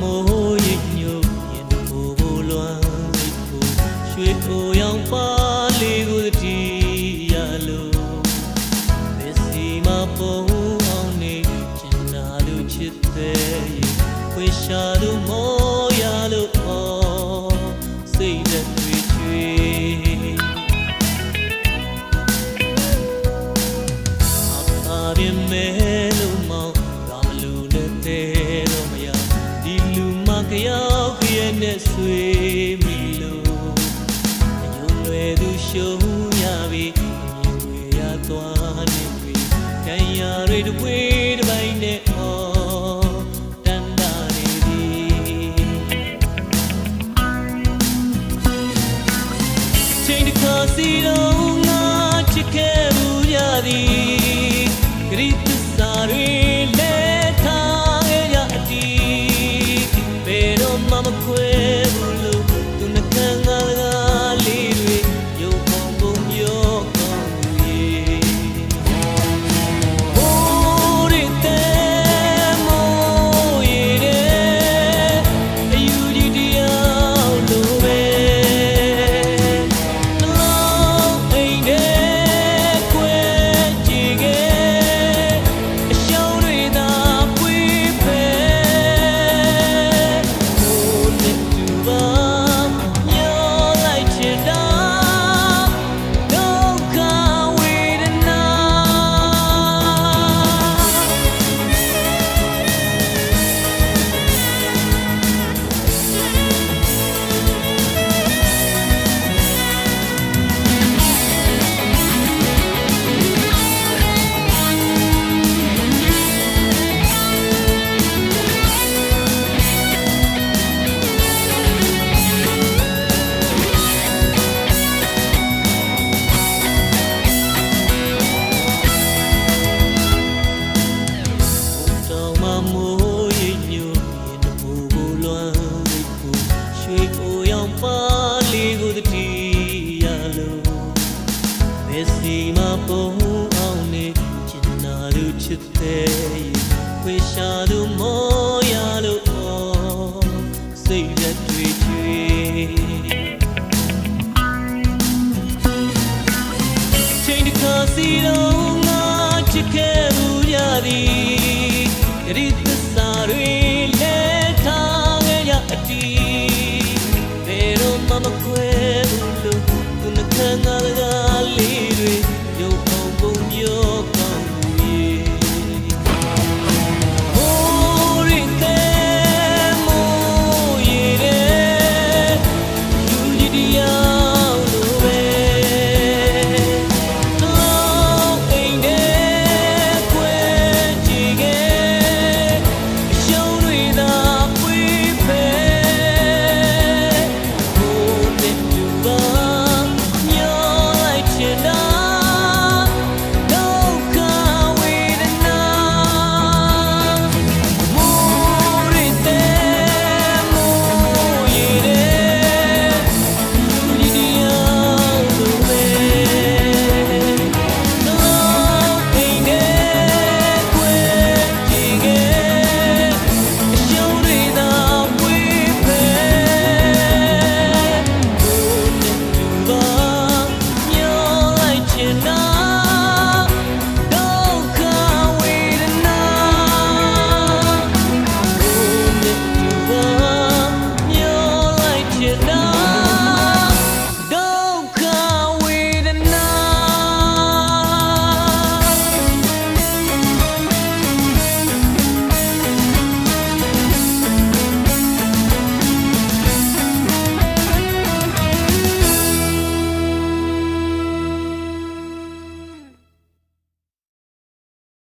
မိုးရိပ်ညိုရင်မိုးကိုလွမ်းစိတ်ကိုရွှေကိုရောင်ပါလေးကိုတည်ရလို့မစ္စည်းမပုံအောင်နေချင်တာလို့ချစ်တဲ့ဝေရှာလို့မောရလို့ say that we dream လူမကရောက်ခရဲ့နဲ့ဆွေမိလို့အယုံလွယ်သူရှုံးရပြီအမြင်တွေရသွားနေပြီတန်ရာတွေတစ်ပွေးတစ်ပိုင်းနဲ့ဟောတန်တာနေသည်ချိန်တစ်ခါစီတော့ငါချစ်ခဲ့မှုရသည်ဂရိသစ္စာတွေ ပါလေးကိုတတိရလို့မက်ဆီမပုံအောင်နေချင်နာလို့ချစ်တဲ့ဝေရှာလို့မောရလို့ဟောစိတ်ရက်တွေချွေချိန်တစ်ခါစီတော့ငါချစ်ခဲ့မှုရသည်ဂရိသ on the cliff.